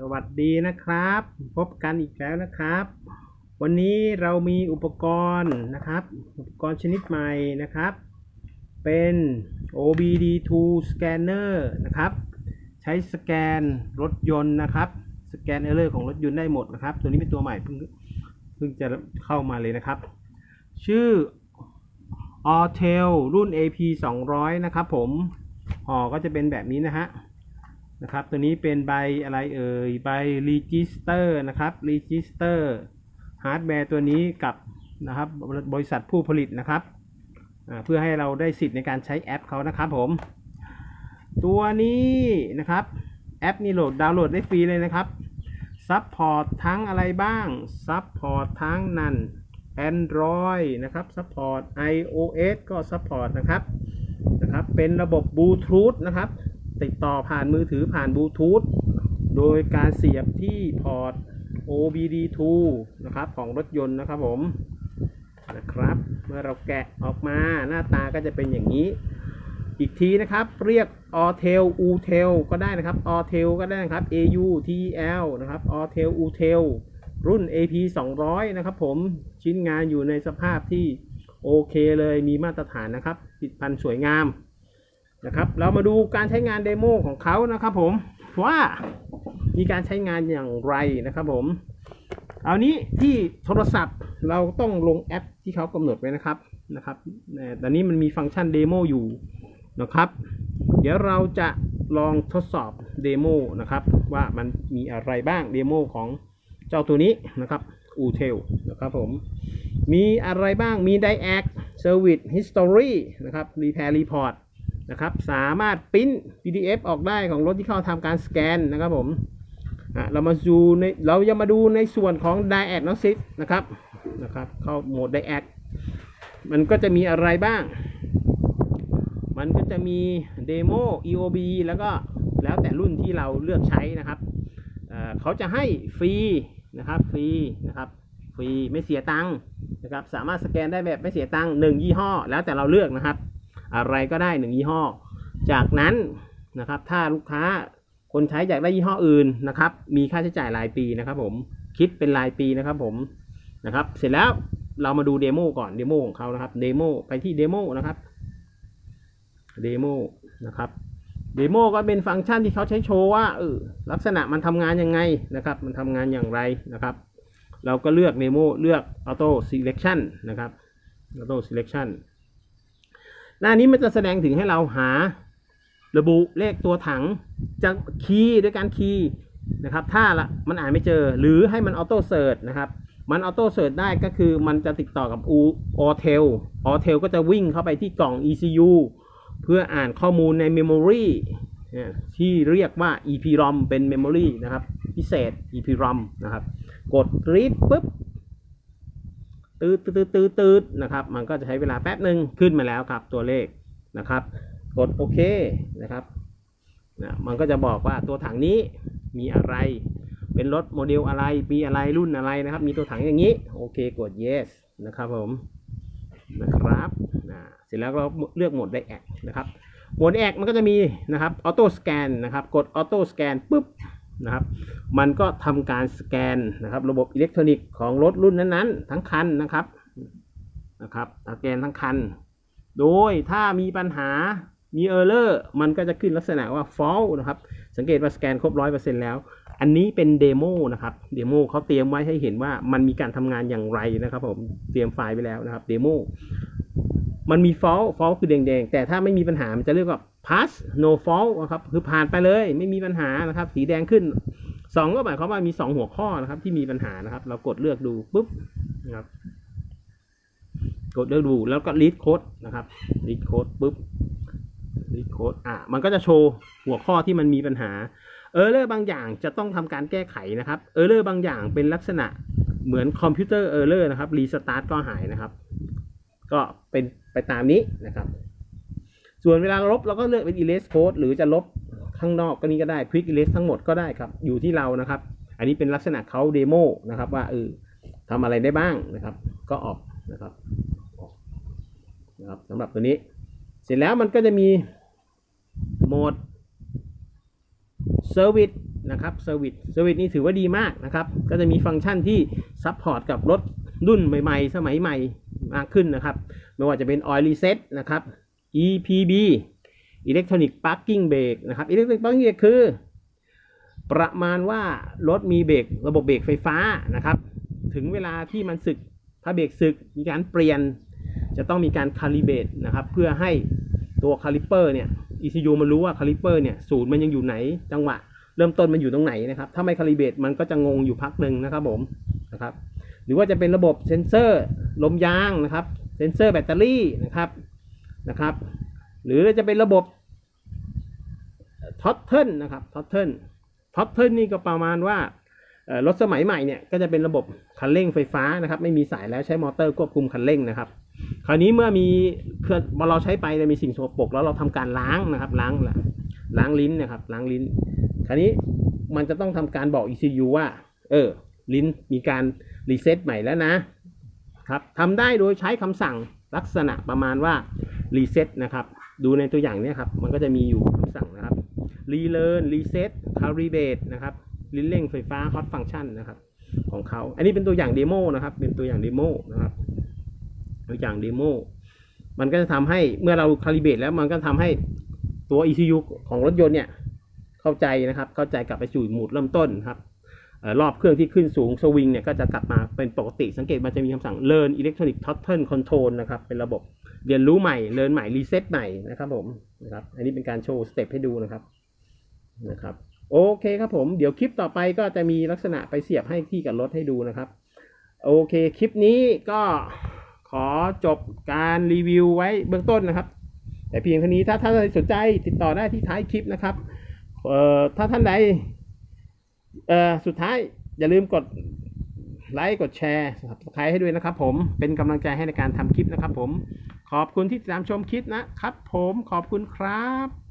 สวัสดีนะครับ พบกันอีกแล้วนะครับ วันนี้เรามีอุปกรณ์นะครับ อุปกรณ์ชนิดใหม่นะครับ เป็น OBD2 scanner นะครับ ใช้สแกนรถยนต์นะครับ สแกนเออร์เลอร์ของรถยนต์ได้หมดนะครับ ตัวนี้เป็นตัวใหม่เพิ่งเพิ่งจะเข้ามาเลยนะครับ ชื่อ a u t e l รุ่น AP 200 นะครับผมห่อก็จะเป็นแบบนี้นะฮะ นะครับ ตัวนี้เป็นใบอะไรเอ่ย ใบ register นะครับ register ฮาร์ดแวร์ตัวนี้กับนะครับบริษัทผู้ผลิตนะครับเพื่อให้เราได้สิทธิ์ในการใช้แอปเขานะครับผม ตัวนี้นะครับแอปนี้โหลดดาวน์โหลดได้ฟรีเลยนะครับซัพพอร์ตทั้งอะไรบ้างซัพพอร์ตทั้งนั่น Android นะครับซัพพอร์ต iOS ก็ซัพพอร์ตนะครับนะครับ เป็นระบบบลูทูธนะครับ ติดต่อผ่านมือถือผ่านบลูทูธโดยการเสียบที่พอร์ต OBD2 นะครับของรถยนต์นะครับผมนะครับ เมื่อเราแกะออกมาหน้าตาก็จะเป็นอย่างนี้ อีกทีนะครับ เรียก a t e l u t e l ก็ได้นะครับ a t e l ก็ได้นะครับ A U T E L นะครับ a t e l u t e l รุ่น AP 200 นะครับผมชิ้นงานอยู่ในสภาพที่โอเคเลยมีมาตรฐานนะครับปิดพันสวยงาม นะครับ เรามาดูการใช้งานเดโมของเขานะครับผมว่ามีการใช้งานอย่างไรนะครับผม เอานี้ที่โทรศัพท์เราต้องลงแอปที่เขากำหนดไว้นะครับนะครับแต่ตอนนี้มันมีฟังก์ชันเดโมอยู่นะครับ เดี๋ยวเราจะลองทดสอบเดโมนะครับว่ามันมีอะไรบ้างเดโมของเจ้าตัวนี้นะครับอูเทลนะครับผม มีอะไรบ้างมี Diac Service History นะครับ Repair Report นะครับสามารถปริ้น PDF ออกได้ของรถที่เข้าทำการสแกนนะครับผมเรามาดูในเราจะมาดูในส่วนของ Diagnosis นะครับนะครับเข้าโหมด Diag มันก็จะมีอะไรบ้าง มันก็จะมี Demo EOB แล้วก็แล้วแต่รุ่นที่เราเลือกใช้นะครับเเขาจะให้ฟรีนะครับฟรีนะครับฟรีไม่เสียตังค์นะครับสามารถสแกนได้แบบไม่เสียตังค์หนึ่งยี่ห้อ แล้วแต่เราเลือกนะครับ อะไรก็ได้หนึ่งยี่ห้อ จากนั้นนะครับถ้าลูกค้าคนใช้อยากได้ยี่ห้ออื่นนะครับ มีค่าใช้จ่ายรายปีนะครับ ผมคิดเป็นรายปีนะครับ ผมนะครับ เสร็จแล้วเรามาดูเดโมก่อนเดโมของเขานะครับเดโมไปที่เดโมนะครับเดโมนะครับเดโมก็เป็นฟังก์ชันที่เขาใช้โชว์ว่าเออลักษณะมันทำงานยังไงนะครับ มันทำงานอย่างไรนะครับ เราก็เลือกเดโมเลือก Auto Selection นะครับ Auto Selection หน้านี้มันจะแสดงถึงให้เราหา ระบุเลขตัวถังจะคีย์ด้วยการคีย์นะครับถ้าละมันอ่านไม่เจอหรือให้มันออโต้เซิร์ชนะครับมันออโต้เซิร์ชได้ก็คือมันจะติดต่อกับอูออเทลออเทลก็จะวิ่งเข้าไปที่กล่อง ECU เพื่ออ่านข้อมูลในเมมโมรีที่เรียกว่า EPROM เป็นเมมโมรีนะครับ พิเศษ EPROM นะครับ กด read ปุ๊บ ตืดตืดตืดตืดนะครับมันก็จะใช้เวลาแป๊บหนึ่งขึ้นมาแล้วครับตัวเลขนะครับ กดโอเคนะครับนะมันก็จะบอกว่าตัวถังนี้มีอะไร เป็นรถโมเดลอะไรมีอะไรรุ่นอะไรนะครับ มีตัวถังอย่างนี้โอเคกด yes นะครับผมนะครับนะเสร็จแล้วก็เลือกโหมด React นะครับโหมด React มันก็จะมีนะครับ Auto Scan นะครับ กด Auto Scan ปุ๊บ นะครับ มันก็ทำการสแกนนะครับระบบอิเล็กทรอนิกส์ของรถรุ่นนั้นๆ ทั้งคันนะครับนะครับสแกนทั้งคัน โดยถ้ามีปัญหามีเออร์เลอร์มันก็จะขึ้นลักษณะว่า fault นะครับ สังเกตว่าสแกนครบร้อยเปอร์เซ็นแล้ว อันนี้เป็นเดโมนะครับเดโมเขาเตรียมไว้ให้เห็นว่ามันมีการทำงานอย่างไรนะครับผมเตรียมไฟล์ไว้แล้วนะครับเดโมมันมี fault fault คือแดงๆ แต่ถ้าไม่มีปัญหามันจะเรียกว่า pass no fault นะครับคือผ่านไปเลยไม่มีปัญหานะครับ สีแดงขึ้นสองก็หมายความว่ามีสองหัวข้อนะครับ ที่มีปัญหานะครับ เรากดเลือกดูปุ๊บนะครับ กดเลือกดูแล้วก็ read code นะครับ read code ปุ๊บ read code อะมันก็จะโชว์หัวข้อที่มันมีปัญหาเออร์เลอร์บางอย่างจะต้องทำการแก้ไขนะครับเออร์เลอร์บางอย่างเป็นลักษณะเหมือนคอมพิวเตอร์เออร์เลอร์นะครับรีสตาร์ทก็หายนะครับ ก็เป็นไปตามนี้นะครับ ส่วนเวลาลบเราก็เลือกเป็น erase code หรือจะลบข้างนอกก็นี้ก็ได้ quick erase ทั้งหมดก็ได้ครับ อยู่ที่เรานะครับ อันนี้เป็นลักษณะเขาเดโมนะครับว่าเออทำอะไรได้บ้างนะครับ ก็ออกนะครับนะครับสำหรับตัวนี้ เสร็จแล้วมันก็จะมีโหมด Service นะครับเซอร์วิสเซอร์วิสนี่ถือว่าดีมากนะครับ ก็จะมีฟังก์ชันที่ซัพพอร์ตกับรถรุ่นใหม่ ๆ สมัยใหม่มากขึ้นนะครับ ไม่ว่าจะเป็น Oil Reset นะครับ EPB Electronic Parking Brake นะครับ Electronic Parking Brake คือ ประมาณว่ารถมีเบรกระบบเบรกไฟฟ้านะครับ ถึงเวลาที่มันสึกถ้าเบรกสึกมีการเปลี่ยน จะต้องมีการคาลิเบรตนะครับ เพื่อให้ตัวคาลิเปอร์เนี่ย ECU มันรู้ว่าคาลิเปอร์เนี่ยศูนย์มันยังอยู่ไหน จังหวะเริ่มต้นมันอยู่ตรงไหนนะครับ ถ้าไม่คาลิเบรตมันก็จะงงอยู่พักหนึ่งนะครับผมนะครับ หรือว่าจะเป็นระบบเซ็นเซอร์ลมยางนะครับ เซ็นเซอร์แบตเตอรี่นะครับ นะครับ หรือจะเป็นระบบท็อตเทิลนะครับท็อตเทิลท็อตเทิลนี่ก็ประมาณว่าเอ่อรถสมัยใหม่เนี่ยก็จะเป็นระบบคันเร่งไฟฟ้านะครับ ไม่มีสายแล้วใช้มอเตอร์ควบคุมคันเร่งนะครับ คราวนี้เมื่อมีเครื่องเราใช้ไปมีสิ่งสกปรกแล้วเราทำการล้างนะครับล้างล้างลิ้นนะครับล้างลิ้น คราวนี้มันจะต้องทำการบอก ECU ว่า เออ ลิ้นมีการรีเซ็ตใหม่แล้วนะครับทำได้โดยใช้คำสั่งลักษณะประมาณว่า รีเซ็ตนะครับ ดูในตัวอย่างเนี้ยครับ มันก็จะมีอยู่คำสั่งนะครับรีเลิร์นรีเซ็ตคาริเบตนะครับลิ้นเร่งไฟฟ้าฮอตฟังชันนะครับ ของเขา อันนี้เป็นตัวอย่างเดโมนะครับ เป็นตัวอย่างเดโมนะครับตัวอย่างเดโมมันก็จะทำให้เมื่อเราคาลิเบตแล้วมันก็ทำให้ตัว ECU ของรถยนต์เนี่ย เข้าใจนะครับ เข้าใจกลับไปสู่หมุดเริ่มต้นครับรอบเครื่องที่ขึ้นสูงสวิงเนี่ยก็จะกลับมาเป็นปกติสังเกตมันจะมีคำสั่ง learn electronic throttle control นะครับ เป็นระบบ เรียนรู้ใหม่ learn ใหม่ reset ใหม่นะครับผมนะครับอันนี้เป็นการโชว์สเต็ปให้ดูนะครับนะครับโอเคครับผมเดี๋ยวคลิปต่อไปก็จะมีลักษณะไปเสียบให้ที่กับรถให้ดูนะครับ โอเคคลิปนี้ก็ขอจบการรีวิวไว้เบื้องต้นนะครับ แต่เพียงเท่านี้ถ้าท่านสนใจติดต่อได้ที่ท้ายคลิปนะครับเอ่อถ้าท่านใดเอ่อสุดท้ายอย่าลืมกด ไลค์กดแชร์สับสไครให้ด้วยนะครับผมเป็นกำลังใจให้ในการทำคลิปนะครับผมขอบคุณที่ติดตามชมคลิปนะครับผมขอบคุณครับ